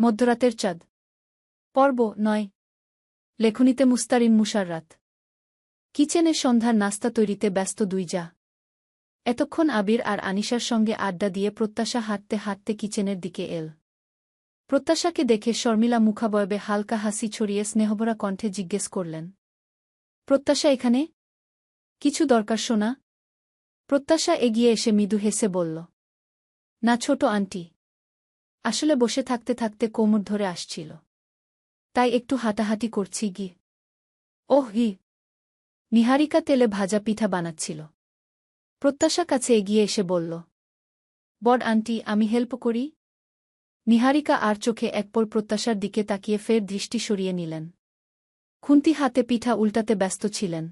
মধ্যরাতের চাঁদ। পর্ব নয়। লেখনীতে মুস্তারিম মুশাররাত। কিচেনে সন্ধ্যার নাস্তা তৈরিতে ব্যস্ত দুই যা। এতক্ষণ আবির আর আনিশার সঙ্গে আড্ডা দিয়ে প্রত্যাশা হাঁটতে হাঁটতে কিচেনের দিকে এল। প্রত্যাশাকে দেখে শর্মিলা মুখাবয়বে হালকা হাসি ছড়িয়ে স্নেহভরা কণ্ঠে জিজ্ঞেস করলেন, প্রত্যাশা এখানে? কিছু দরকার শোনা প্রত্যাশা এগিয়ে এসে মৃদু হেসে বলল, না, ছোট আন্টি আসলে বসে থাকতে থাকতে কোমর ধরে আসছিল। তাই একটু হাঁটাহাঁটি করছি গি। ওহ হি নিহারিকা তেলে ভাজা পিঠা বানাচ্ছিল। প্রত্যাশা কাছে এগিয়ে এসে বলল, বড আন্টি, আমি হেল্প করি। নিহারিকা আর চোখে একপল প্রত্যাশার দিকে তাকিয়ে ফের দৃষ্টি সরিয়ে নিলেন। খুন্তি হাতে পিঠা উল্টাতে ব্যস্ত ছিলেন।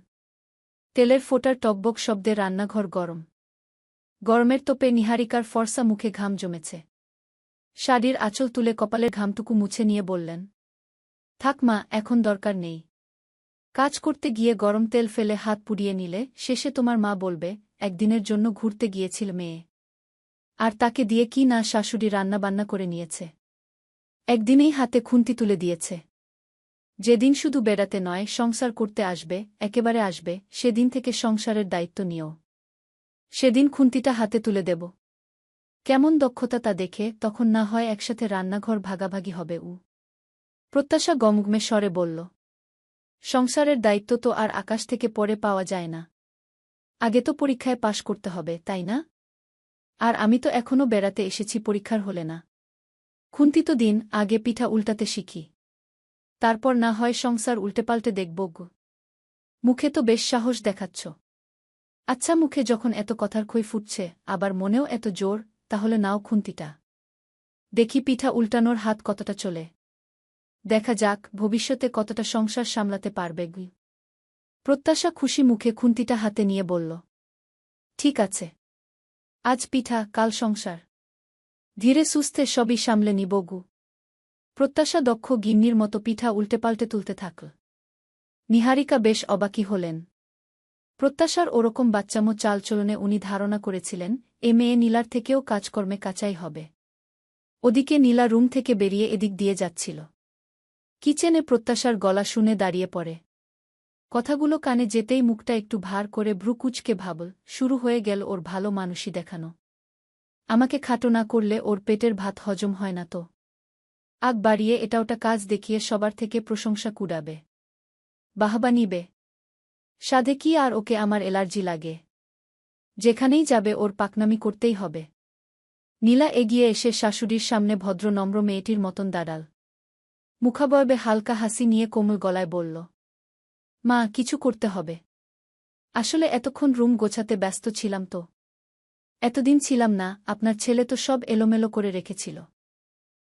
তেলের ফোটার টকবক শব্দে রান্নাঘর গরম। গরমের তোপে নিহারিকার ফর্সা মুখে ঘাম জমেছে। শাড়ির আঁচল তুলে কপালের ঘামটুকু মুছে নিয়ে বললেন, থাক মা, এখন দরকার নেই। কাজ করতে গিয়ে গরম তেল ফেলে হাত পুড়িয়ে নিলে শেষে তোমার মা বলবে, একদিনের জন্য ঘুরতে গিয়েছিল মেয়ে। আর তাকে দিয়ে কি না শাশুড়ি রান্নাবান্না করে নিয়েছে। একদিনেই হাতে খুন্তি তুলে দিয়েছে। যেদিন শুধু বেড়াতে নয়, সংসার করতে আসবে, একেবারে আসবে, সেদিন থেকে সংসারের দায়িত্ব নিও। সেদিন খুন্তিটা হাতে তুলে দেব। কেমন দক্ষতা তা দেখে তখন না হয় একসাথে রান্নাঘর ভাগাভাগি হবে উ। প্রত্যাশা গমগ্মে স্বরে বলল, সংসারের দায়িত্ব তো আর আকাশ থেকে পরে পাওয়া যায় না। আগে তো পরীক্ষায় পাশ করতে হবে, তাই না? আর আমি তো এখনও বেড়াতে এসেছি, পরীক্ষার হলে না। খুন্তিত দিন, আগে পিঠা উল্টাতে শিখি। তারপর না হয় সংসার উল্টেপাল্টে দেখব গো। মুখে তো বেশ সাহস দেখাচ্ছ। আচ্ছা মুখে যখন এত কথার খই ফুটছে, আবার মনেও এত জোর তাহলে নাও খুন্তিটা। দেখি পিঠা উল্টানোর হাত কতটা চলে। দেখা যাক, ভবিষ্যতে কতটা সংসার সামলাতে পারবে গি। প্রত্যাশা খুশি মুখে খুন্তিটা হাতে নিয়ে বলল, ঠিক আছে। আজ পিঠা, কাল সংসার। ধীরে সুস্থে সবই সামলে নিব গু। প্রত্যাশা দক্ষ গিন্নির মতো পিঠা উল্টেপাল্টে তুলতে থাকল। নিহারিকা বেশ অবাকি হলেন। প্রত্যাশার ওরকম বাচ্চামো চালচলনে উনি ধারণা করেছিলেন এ মেয়ে নীলার থেকেও কাজকর্মে কাচাই হবে। ওদিকে নীলা রুম থেকে বেরিয়ে এদিক দিয়ে যাচ্ছিল। কিচেনে প্রত্যাশার গলা শুনে দাঁড়িয়ে পড়ে। কথাগুলো কানে যেতেই মুখটা একটু ভার করে ভ্রুকুচকে ভাবল, শুরু হয়ে গেল ওর ভালো মানুষই দেখানো। আমাকে খাটো না করলে ওর পেটের ভাত হজম হয় না তো। আগ বাড়িয়ে এটা ওটা কাজ দেখিয়ে সবার থেকে প্রশংসা কুড়াবে। বাহবা নিবে। সাধে কি আর ওকে আমার এলার্জি লাগে? যেখানেই যাবে ওর পাকনামি করতেই হবে। নীলা এগিয়ে এসে শাশুড়ির সামনে ভদ্র নম্র মেয়েটির মতন দাঁড়াল। মুখাবয়বে হালকা হাসি নিয়ে কোমল গলায় বলল, মা, কিছু করতে হবে। আসলে এতক্ষণ রুম গোছাতে ব্যস্ত ছিলাম তো। এতদিন ছিলাম না, আপনার ছেলে তো সব এলোমেলো করে রেখেছিল।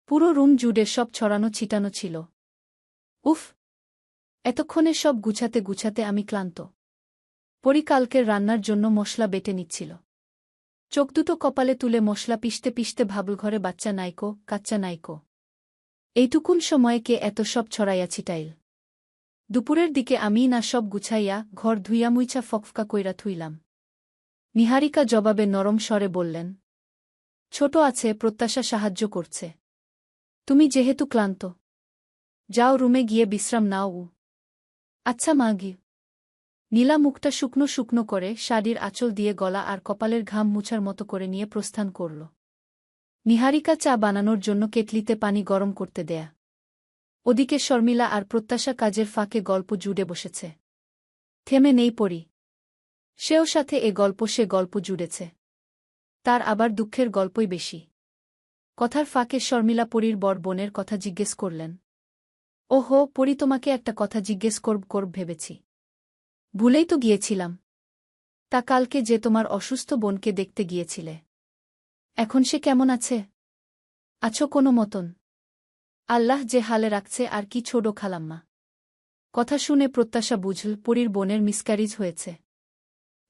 পুরো রুম জুড়ে সব ছড়ানো ছিটানো ছিল। উফ! এতক্ষণে সব গুছাতে গুছাতে আমি ক্লান্ত। পরিকালকের রান্নার জন্য মশলা বেটে নিচ্ছিল। চোখ দুটো কপালে তুলে মশলা পিষতে পিষতে ভাবল, ঘরে বাচ্চা নাইকো কাচ্চা নাইকো এইটুকুন সময়ে কে এত সব ছড়াইয়া ছিটাইল? দুপুরের দিকে আমি না সব গুছাইয়া ঘর ধুইয়া মুইছা ফকফকা কইরা থুইলাম। নিহারিকা জবাবে নরম স্বরে বললেন, ছোট আছে, প্রত্যাশা সাহায্য করছে। তুমি যেহেতু ক্লান্ত, যাও রুমে গিয়ে বিশ্রাম নাও আচ্ছা মা গি। নীলা মুখটা শুকনো শুকনো করে শাড়ির আঁচল দিয়ে গলা আর কপালের ঘাম মুছার মতো করে নিয়ে প্রস্থান করল। নিহারিকা চা বানানোর জন্য কেটলিতে পানি গরম করতে দেয়া। ওদিকে শর্মিলা আর প্রত্যাশা কাজের ফাঁকে গল্প জুড়ে বসেছে। থেমে নেই পড়ি। সেও সাথে এ গল্প সে গল্প জুড়েছে। তার আবার দুঃখের গল্পই বেশি কথার ফাঁকে শর্মিলা পরীর বর বোনের কথা জিজ্ঞেস করলেন। ওহো, পরি তোমাকে একটা কথা জিজ্ঞেস করব করব ভেবেছি। ভুলেই তো গিয়েছিলাম। তা কালকে যে তোমার অসুস্থ বোনকে দেখতে গিয়েছিলে। এখন সে কেমন আছে? আছো কোনো মতন। আল্লাহ যে হালে রাখছে আর কি ছোট খালাম্মা। কথা শুনে প্রত্যাশা বুঝল পরীর বোনের মিসক্যারিজ হয়েছে।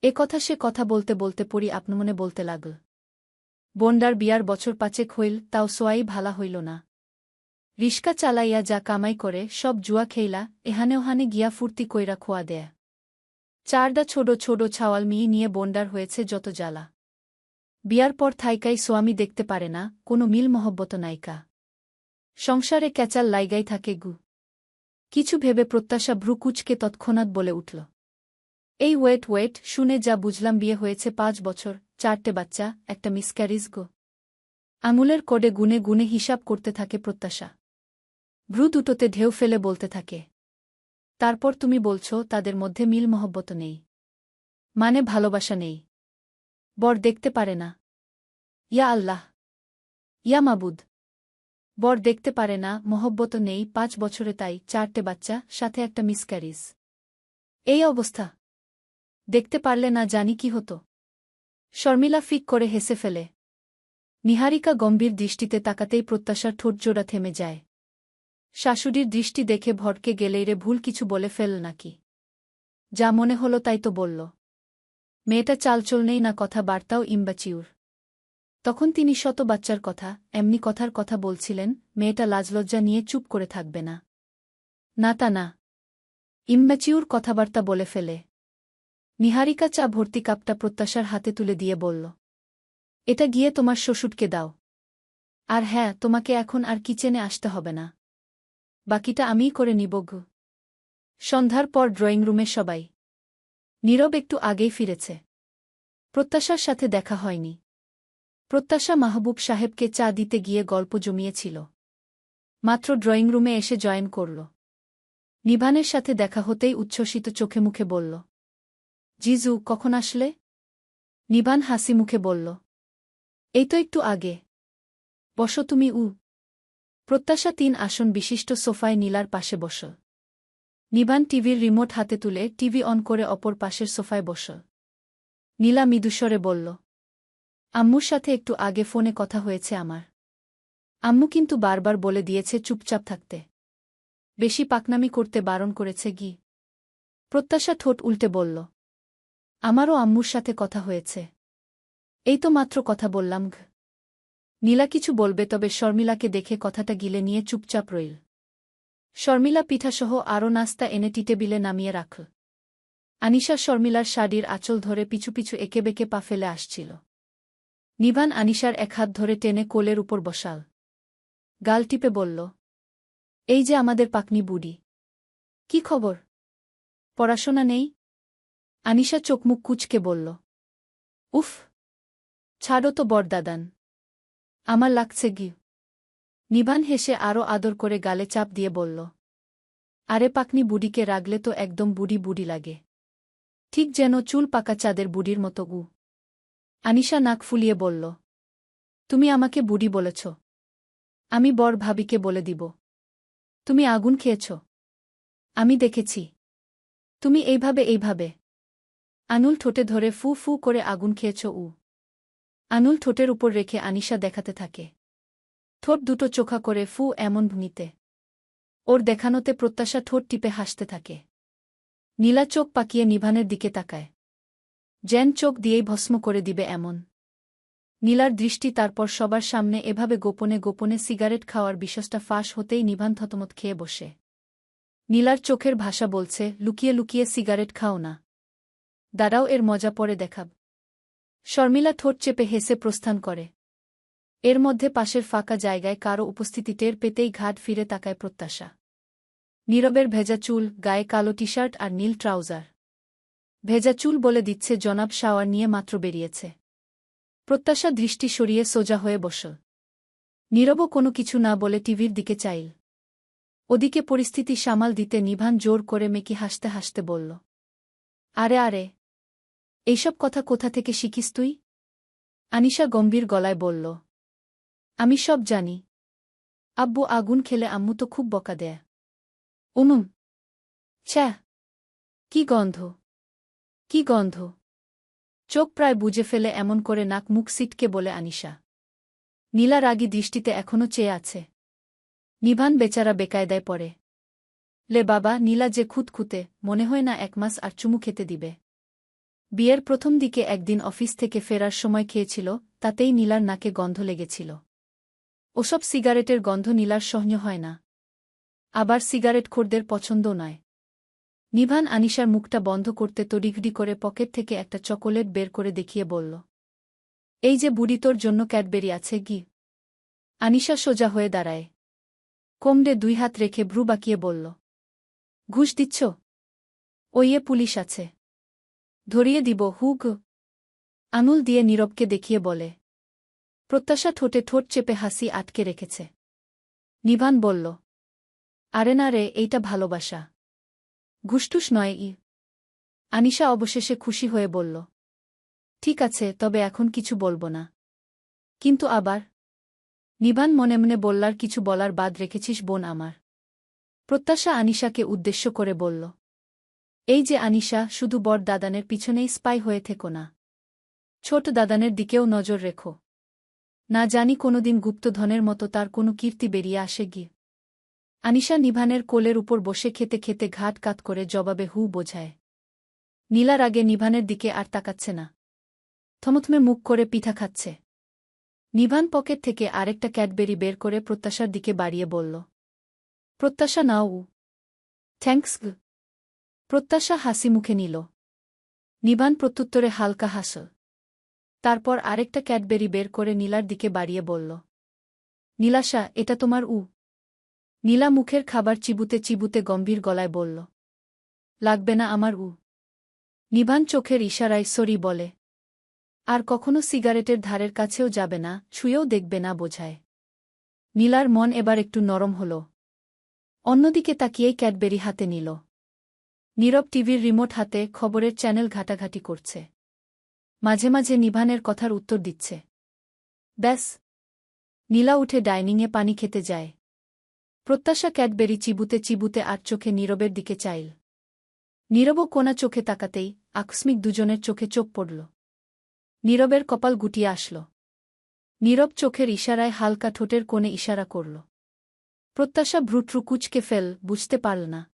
এ কথা সে কথা বলতে বলতে পরি আপনমনে বলতে লাগল। বোনডার বিয়ার বছর পাচেক হইল, তাও সোয়াই ভালা হইল না। রিস্কা চালাইয়া যা কামাই করে, সব জুয়া খেইলা, এহানে ওহানে গিয়া ফুর্তি কইরা খোয়া দেয়া। চারডা ছোট ছোট ছাওয়াল মিই নিয়ে বন্ডার হয়েছে যত জ্বালা। বিয়ার পর থাইকাই সোয়ামী দেখতে পারে না, কোনো মিল মহব্বত নায়িকা। সংসারে ক্যাচাল লাইগাই থাকে গু। কিছু ভেবে প্রত্যাশা ভ্রুকুচকে তৎক্ষণাৎ বলে উঠল। এই ওয়েট ওয়েট, শুনে যা বুঝলাম বিয়ে হয়েছে পাঁচ বছর, চারটে বাচ্চা, একটা মিসক্যারিজ গো। আঙুলের কোডে গুনে গুনে হিসাব করতে থাকে প্রত্যাশা। ভ্রু দুটোতে ঢেউ ফেলে বলতে থাকে। তারপর তুমি বলছো, তাদের মধ্যে মিল মহব্বত নেই। মানে ভালোবাসা নেই। বর দেখতে পারে না। ইয়া আল্লাহ। ইয়া মাবুদ। বর দেখতে পারে না, মহব্বত নেই, পাঁচ বছরে তাই, চারটে বাচ্চা, সাথে একটা মিসক্যারিজ এই অবস্থা। দেখতে পারলে না জানি কি হতো। শর্মিলা ফিক করে হেসে ফেলে। নিহারিকা গম্ভীর দৃষ্টিতে তাকাতেই প্রত্যাশার ঠোঁটজোড়া থেমে যায়। শাশুড়ির দৃষ্টি দেখে ভটকে গেলেই রে ভুল কিছু বলে ফেল নাকি? যা মনে হলো তাই তো বলল। মেয়েটা চালচল নেই না কথা বার্তাও ইম্বাচিউর। তখন তিনি শত বাচ্চার কথা, এমনি কথার কথা বলছিলেন, মেয়েটা লাজলজ্জা নিয়ে চুপ করে থাকবে না। না তা না। ইম্যাচিউর কথাবার্তা বলে ফেলে। নিহারিকা চা ভর্তি কাপটা প্রত্যাশার হাতে তুলে দিয়ে বলল, এটা গিয়ে তোমার শ্বশুরকে দাও। আর হ্যাঁ তোমাকে এখন আর কিচেনে আসতে হবে না। বাকিটা আমিই করে নিব গু। সন্ধ্যার পর ড্রয়িং রুমে সবাই। নীরব একটু আগেই ফিরেছে। প্রত্যাশার সাথে দেখা হয়নি। প্রত্যাশা মাহবুব সাহেবকে চা দিতে গিয়ে গল্প জমিয়েছিল। মাত্র ড্রয়িং রুমে এসে জয়েন করল। নিভানের সাথে দেখা হতেই উচ্ছ্বসিত চোখে মুখে বলল, জিজু, কখন আসলে? নিভান হাসি মুখে বলল, এই তো একটু আগে। বসো তুমি উ প্রত্যাশা তিন আসন বিশিষ্ট সোফায় নীলার পাশে বস। নিবান টিভির রিমোট হাতে তুলে টিভি অন করে অপর পাশের সোফায় বস। নীলা মৃদুস্বরে বলল, আম্মুর সাথে একটু আগে ফোনে কথা হয়েছে আমার। আম্মু কিন্তু বারবার বলে দিয়েছে চুপচাপ থাকতে। বেশি পাকনামি করতে বারণ করেছে গি প্রত্যাশা ঠোঁট উল্টে বলল, আমারও আম্মুর সাথে কথা হয়েছে। এই তো মাত্র কথা বললাম ঘ। নীলা কিছু বলবে তবে শর্মিলাকে দেখে কথাটা গিলে নিয়ে চুপচাপ রইল। শর্মিলা পিঠাসহ আরও নাস্তা এনে টিটেবিলে নামিয়ে রাখল আনিশা শর্মিলার শাড়ির আঁচল ধরে পিছু পিছু একে বেঁকে পা ফেলে আসছিল। নিভান আনিশার এক হাত ধরে টেনে কোলের উপর বসাল। গাল টিপে বলল, এই যে আমাদের পাকনি বুড়ি। কি খবর? পড়াশোনা নেই? আনিশা চোখমুখ কুচকে বলল, উফ, ছাড়ো তো বরদাদান। আমার লাগছে গি নিভান হেসে আরও আদর করে গালে চাপ দিয়ে বলল, আরে পাকনি বুড়িকে রাগলে তো একদম বুড়ি বুড়ি লাগে। ঠিক যেন চুল পাকা চাঁদের বুড়ির মতো গু। আনিশা নাক ফুলিয়ে বলল, তুমি আমাকে বুড়ি বলেছ। আমি বর ভাবিকে বলে দিব। তুমি আগুন খেয়েছ। আমি দেখেছি। তুমি এইভাবে এইভাবে। আনুল ঠোঁটে ধরে ফু ফু করে আগুন খেয়েছ উ। আনুল ঠোঁটের উপর রেখে আনিশা দেখাতে থাকে। ঠোঁট দুটো চোখা করে ফু এমন ভূমিতে ওর দেখানোতে প্রত্যাশা ঠোঁট টিপে হাসতে থাকে। নীলা চোখ পাকিয়ে নিভানের দিকে তাকায়। জ্যান চোখ দিয়েই ভস্ম করে দিবে এমন। নীলার দৃষ্টি তারপর সবার সামনে এভাবে গোপনে গোপনে সিগারেট খাওয়ার বিষসটা ফাঁস হতেই নিভান থতমত খেয়ে বসে। নীলার চোখের ভাষা বলছে, লুকিয়ে লুকিয়ে সিগারেট খাও না। দাঁড়াও, এর মজা পরে দেখাব। শর্মিলা ঠোঁট চেপে হেসে প্রস্থান করে। এর মধ্যে পাশের ফাঁকা জায়গায় কারও উপস্থিতি টের পেতেই ঘাট ফিরে তাকায় প্রত্যাশা। নীরবের ভেজা চুল, গায়ে কালো টি শার্ট আর নীল ট্রাউজার। ভেজা চুল বলে দিচ্ছে জনাব শাওয়ার নিয়ে মাত্র বেরিয়েছে। প্রত্যাশা দৃষ্টি সরিয়ে সোজা হয়ে বসল। নীরবও কোনো কিছু না বলে টিভির দিকে চাইল। ওদিকে পরিস্থিতি সামাল দিতে নিভান জোর করে মেকি হাসতে হাসতে বলল, আরে আরে এইসব কথা কোথা থেকে শিখিস তুই? আনিশা গম্ভীর গলায় বলল, আমি সব জানি। আব্বু আগুন খেলে আম্মু তো খুব বকা দেয়। উনুম ছ্যা কি গন্ধ? কি গন্ধ? চোখ প্রায় বুঝে ফেলে এমন করে নাক মুখ সিটকে বলে আনিশা। নীলা রাগী দৃষ্টিতে এখনও চেয়ে আছে। নিভান বেচারা বেকায়দায় পড়ে। লে বাবা, নীলা যে খুঁতখুঁতে, মনে হয় না এক মাস আর চুমু খেতে দিবে। বিয়ের প্রথম দিকে একদিন অফিস থেকে ফেরার সময় খেয়েছিল, তাতেই নীলার নাকে গন্ধ লেগেছিল। ওসব সিগারেটের গন্ধ নীলার সহ্য হয় না। আবার সিগারেট খোরদের পছন্দ নয়। নিভান আনিশার মুখটা বন্ধ করতে তড়িঘড়ি করে পকেট থেকে একটা চকোলেট বের করে দেখিয়ে বলল, এই যে বুড়ি তোর জন্য ক্যাডবেরি আছে গি আনিশা সোজা হয়ে দাঁড়ায়। কোমড়ে দুই হাত রেখে ভ্রু বাকিয়ে বলল, ঘুষ দিচ্ছ? ওইয়ে পুলিশ আছে। ধরিয়ে দিব, হুগ। আঙুল দিয়ে নীরবকে দেখিয়ে বলে, প্রত্যাশা ঠোঁটে ঠোঁট চেপে হাসি আটকে রেখেছে। নিভান বলল, আরে না রে, এইটা ভালোবাসা। ঘুষটুস নয় ই। আনিশা অবশেষে খুশি হয়ে বলল, ঠিক আছে, তবে এখন কিছু বলব না। কিন্তু আবার, নিভান মনে মনে বললার কিছু বলার বাদ রেখেছিস বোন আমার। প্রত্যাশা আনিশাকে উদ্দেশ্য করে বলল এই যে আনিশা, শুধু বড় দাদানের পিছনেই স্পাই হয়ে থেকো না। ছোট দাদানের দিকেও নজর রেখো। না জানি কোনোদিন গুপ্তধনের মতো তার কোনো কীর্তি বেরিয়ে আসে গিয়ে। আনিশা নিভানের কোলের উপর বসে খেতে খেতে ঘাট কাত করে জবাবে হু বোঝায়। নীলার আগে নিভানের দিকে আর তাকাচ্ছে না। থমথমে মুখ করে পিঠা খাচ্ছে। নিভান পকেট থেকে আরেকটা ক্যাডবেরি বের করে প্রত্যাশার দিকে বাড়িয়ে বলল, প্রত্যাশা নাও গ। প্রত্যাশা হাসি মুখে নিল। নিবান প্রত্যুত্তরে হালকা হাসল। তারপর আরেকটা ক্যাডবেরি বের করে নীলার দিকে বাড়িয়ে বলল, নীলাশা, এটা তোমার উ। নীলা মুখের খাবার চিবুতে চিবুতে গম্ভীর গলায় বলল, লাগবে না আমার উ। নিবান চোখের ইশারায় সরি বলে, আর কখনো সিগারেটের ধারের কাছেও যাবে না ছুঁয়েও দেখবে না বোঝায়। নীলার মন এবার একটু নরম হল। অন্যদিকে তাকিয়েই ক্যাডবেরি হাতে নিল। নীরব টিভির রিমোট হাতে খবরের চ্যানেল ঘাটাঘাটি করছে। মাঝে মাঝে নিভানের কথার উত্তর দিচ্ছে। ব্যাস। নীলা উঠে ডাইনিংয়ে পানি খেতে যায়। প্রত্যাশা ক্যাডবেরি চিবুতে চিবুতে আর চোখে নীরবের দিকে চাইল। নীরবও কোনা চোখে তাকাতেই আকস্মিক দুজনের চোখে চোখ পড়ল। নীরবের কপাল গুটিয়ে আসল। নীরব চোখের ইশারায় হালকা ঠোঁটের কোণে ইশারা করল। প্রত্যাশা ভ্রুট্রু কুচকে ফেল, বুঝতে পারল না।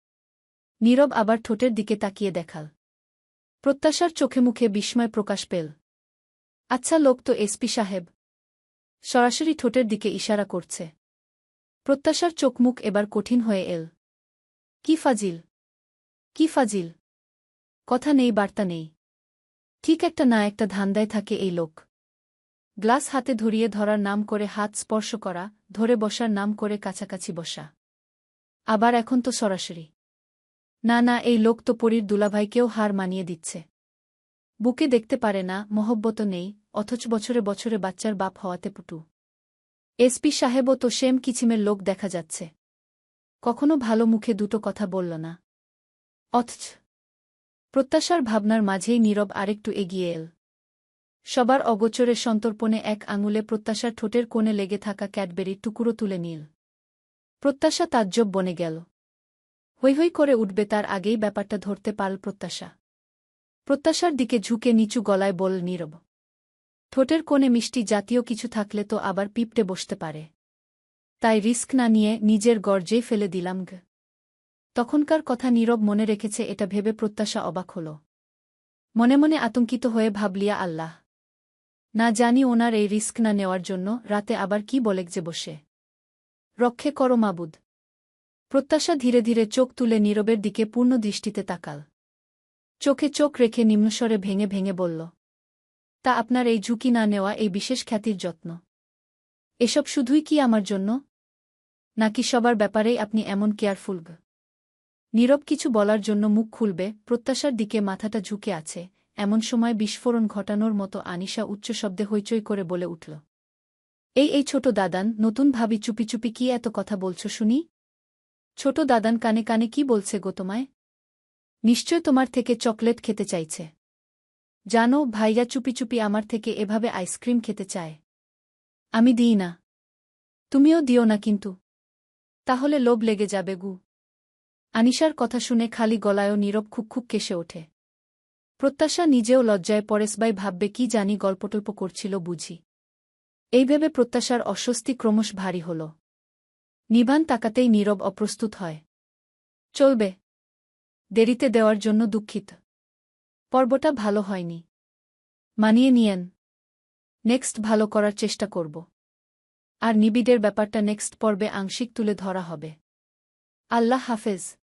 নীরব আবার ঠোঁটের দিকে তাকিয়ে দেখাল। প্রত্যাশার চোখে মুখে বিস্ময় প্রকাশ পেল। আচ্ছা লোক তো এসপি সাহেব। সরাসরি ঠোঁটের দিকে ইশারা করছে। প্রত্যাশার চোখমুখ এবার কঠিন হয়ে এল। কি ফাজিল? কি ফাজিল? কথা নেই, বার্তা নেই। ঠিক একটা না একটা ধান্দায় থাকে এই লোক। গ্লাস হাতে ধরিয়ে ধরার নাম করে হাত স্পর্শ করা, ধরে বসার নাম করে কাছাকাছি বসা। আবার এখন তো সরাসরি। না না, এই লোক তো পরীর দুলাভাইকেও হার মানিয়ে দিচ্ছে। বুকে দেখতে পারে না, মহব্বত নেই, অথচ বছরে বছরে বাচ্চার বাপ হওয়াতে পুটু। এসপি সাহেবও তো সেম কিছিমের লোক দেখা যাচ্ছে। কখনো ভালো মুখে দুটো কথা বলল না। অথচ প্রত্যাশার ভাবনার মাঝেই নীরব আরেকটু এগিয়ে এল। সবার অগোচরে সন্তর্পণে এক আঙুলে প্রত্যাশার ঠোঁটের কোণে লেগে থাকা ক্যাডবেরির টুকুরো তুলে নিল। প্রত্যাশা তাজ্জব বনে গেল। হৈ হৈ করে উঠবে তার আগেই ব্যাপারটা ধরতে পারল প্রত্যাশা। প্রত্যাশার দিকে ঝুঁকে নিচু গলায় বল নীরব। ঠোঁটের কোণে মিষ্টি জাতীয় কিছু থাকলে তো আবার পিপটে বসতে পারে। তাই রিস্ক না নিয়ে নিজের গর্জেই ফেলে দিলাম গ। তখনকার কথা নীরব মনে রেখেছে এটা ভেবে প্রত্যাশা অবাক হল। মনে মনে আতঙ্কিত হয়ে ভাবলিয়া আল্লাহ, না জানি ওনার এই রিস্ক না নেওয়ার জন্য রাতে আবার কি বলেক যে বসে। রক্ষে করো মাবুদ। প্রত্যাশা ধীরে ধীরে চোখ তুলে নীরবের দিকে পূর্ণ দৃষ্টিতে তাকাল। চোখে চোখ রেখে নিম্নস্বরে ভেঙে ভেঙে বলল, তা আপনার এই ঝুঁকি না নেওয়া এই বিশেষ খ্যাতির যত্ন। এসব শুধুই কি আমার জন্য? নাকি সবার ব্যাপারেই আপনি এমন কেয়ারফুল নীরব কিছু বলার জন্য মুখ খুলবে, প্রত্যাশার দিকে মাথাটা ঝুঁকে আছে, এমন সময় বিস্ফোরণ ঘটানোর মতো আনিশা উচ্চ শব্দে হইচই করে বলে উঠল, এই এই ছোট দাদান, নতুন ভাবি চুপি চুপি কি এত কথা বলছ শুনি? ছোট দাদান কানে কানে কি বলছে গো তোমায়? নিশ্চয় তোমার থেকে চকলেট খেতে চাইছে। জানো ভাইয়া চুপি চুপি আমার থেকে এভাবে আইসক্রিম খেতে চায়। আমি দিই না। তুমিও দিও না কিন্তু। তাহলে লোভ লেগে যাবে গু। আনিশার কথা শুনে খালি গলায়ও নীরব খুকখুক কেসে ওঠে। প্রত্যাশা নিজেও লজ্জায় পরেশবাই ভাববে কি জানি গল্পটল্প করছিল বুঝি। এই ভেবে প্রত্যাশার অস্বস্তি ক্রমশ ভারী হল। নিবান তাকাতেই নীরব অপ্রস্তুত হয়। চলবে। দেরিতে দেওয়ার জন্য দুঃখিত। পর্বটা ভালো হয়নি। মানিয়ে নিয়েন। নেক্সট ভালো করার চেষ্টা করব। আর নিবিড়ের ব্যাপারটা নেক্সট পর্বে আংশিক তুলে ধরা হবে। আল্লাহ হাফেজ।